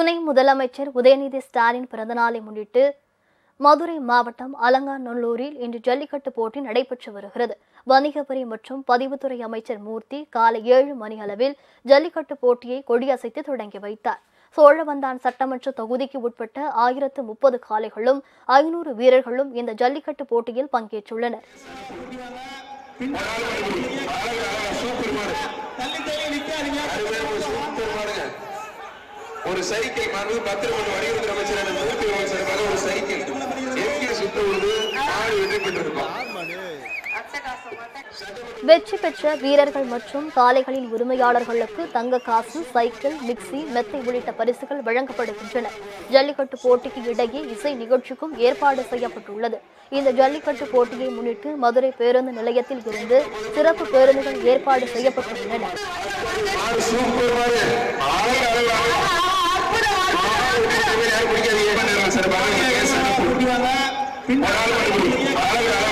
துணை முதலமைச்சர் உதயநிதி ஸ்டாலின் பிறந்தநாளை முன்னிட்டு மதுரை மாவட்டம் அலங்காநல்லூரில் இன்று ஜல்லிக்கட்டு போட்டி நடைபெற்று வருகிறது. வணிகவரி மற்றும் பதிவுத்துறை அமைச்சர் மூர்த்தி காலை ஏழு மணி அளவில் ஜல்லிக்கட்டு போட்டியை கொடியசைத்து தொடங்கி வைத்தார். சோழவந்தான் சட்டமன்ற தொகுதிக்கு உட்பட்ட ஆயிரத்து முப்பது காளைகளும் ஐநூறு வீரர்களும் இந்த ஜல்லிக்கட்டு போட்டியில் பங்கேற்றுள்ளனர். சூப்பர் ஒரு சைக்கிள் மாண்பு பத்திரமணி வணிகத்துறை அமைச்சர் மூர்த்தி அவர்கள் சார்பாக ஒரு சைக்கிள். எங்கே சுத்த பொழுது மாடு வெற்றி பெற்றிருப்பான் வெற்றி பெற்ற வீரர்கள் மற்றும் காளைகளின் உரிமையாளர்களுக்கு தங்க காசு சைக்கிள் மிக்சி மெத்தை உள்ளிட்ட பரிசுகள் வழங்கப்படுகின்றன. ஜல்லிக்கட்டு போட்டிக்கு இடையே இசை நிகழ்ச்சிக்கும் ஏற்பாடு செய்யப்பட்டுள்ளது. இந்த ஜல்லிக்கட்டு போட்டியை முன்னிட்டு மதுரை பேருந்து நிலையத்தில் இருந்து சிறப்பு பேருந்துகள் ஏற்பாடு செய்யப்பட்டுள்ளன. ஒரு